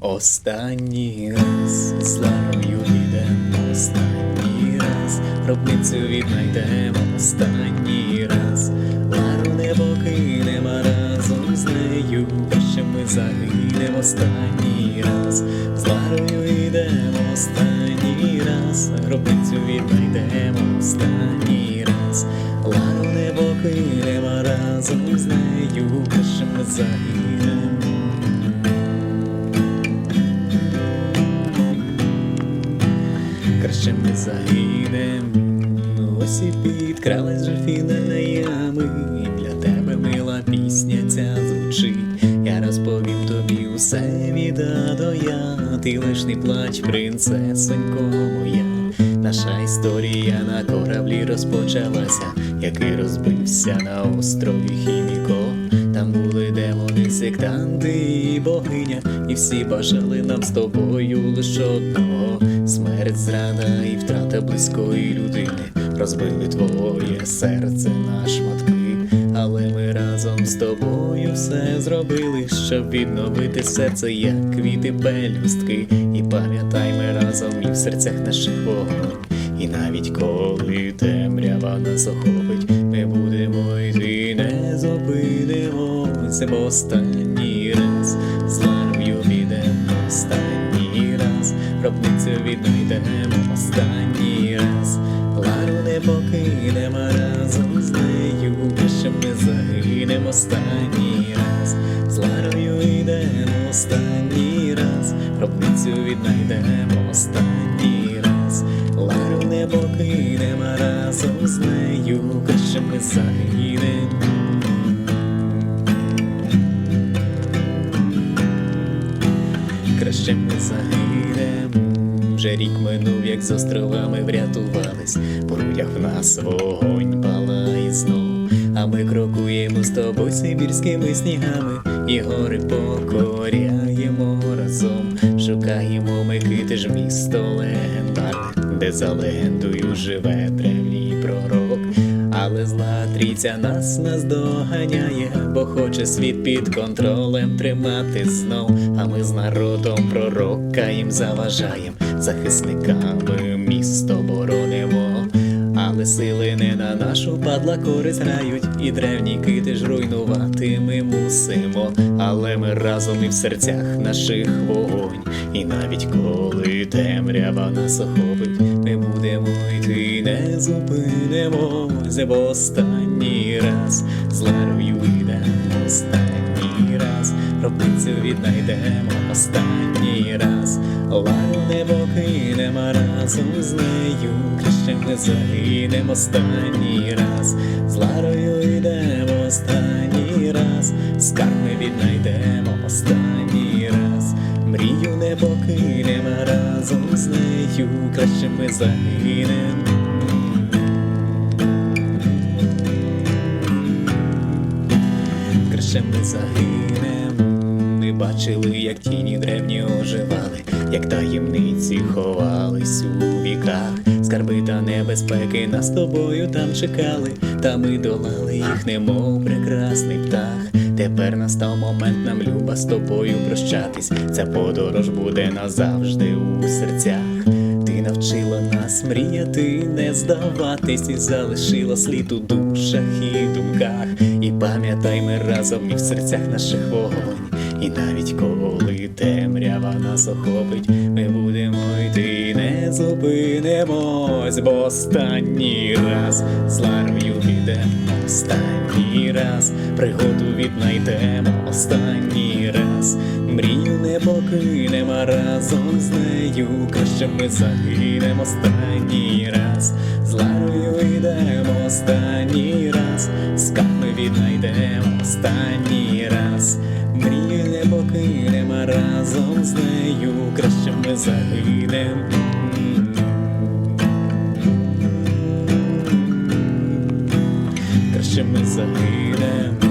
Останній раз з Ларою йдемо, останній раз. Гробницю віднайдемо, останній раз. Лару не покинемо разом з нею, що ми загинемо останній раз, з Ларою йдемо останній раз, гробницю віднайдемо останній раз, Лару не покинемо разом з нею, що ми загинемо. Краще ми загинем. Ось і підкралась вже фінальна ями. Для тебе мила пісня ця звучить. Я розповім тобі усе від А до я. Ти лиш не плач, принцесонько моя. Наша історія на кораблі розпочалася, який розбився на острові Хіміко. Там були демони, сектанти і богиня, і всі бажали нам з тобою лише одного. Смерть, зрада і втрата близької людини розбили твоє серце на шматки. Але ми разом з тобою все зробили, щоб відновити серце, як квіти пелюстки. І пам'ятай, ми разом і в серцях наших вогонь. І навіть коли темрява нас охопить, ми будемо йти, не зупинимося, бо останній віднайдемо останній раз, Лару не покинемо разом з нею, що ми загинемо останній раз, з Ларою йдемо останній раз, гробницю віднайдемо останній раз, Лару не покинемо разом з нею, що ми загинемо. краще ми загинем. Вже рік минув, як з островами врятувались, по грудях в нас вогонь палає знов. А ми крокуємо з тобою сибірськими снігами, і гори покоряємо разом. Шукаємо ми кити ж місто легендарне, де за легендою живе древній пророк. Але зла трійця нас наздоганяє, бо хоче світ під контролем тримати знов. А ми з народом пророка їм заважаєм, захисниками місто боронимо. Але сили не на нашу падла користь грають, і древні кити ж руйнувати ми мусимо. Але ми разом і в серцях наших вогонь. І навіть коли темрява нас охопить, ми будемо йти, не зупинимося, бо останній раз з Ларою йдемо останній раз, робницю віднайдемо останній раз, Лару не покинемо разом з нею, краще ми загинемо останній раз, з Ларою йдемо останній раз, скарб ми віднайдемо останній раз. Мрію не покинемо разом з нею, краще ми загинем. Краще ми загинем. Бачили, як тіні древні оживали, як таємниці ховались у віках. Скарби та небезпеки нас тобою там чекали, та ми долали їх, немов прекрасний птах. Тепер настав момент нам люба з тобою прощатись. Ця подорож буде назавжди у серцях. Ти навчила нас мріяти, не здаватись, і залишила слід у душах і думках. І пам'ятай, ми разом і в серцях наших вогонь. І навіть коли темрява нас охопить, ми будемо йти, не зупинимось, бо останній раз з Ларою підемо останній раз, пригоду віднайдемо останній раз, мрію не покинемо разом з нею, краще ми загинемо останній раз, з Ларою йдемо останній раз, скарб віднайдемо останній раз, мрію не покинемо разом з нею, краще ми загинем. Краще ми загинем.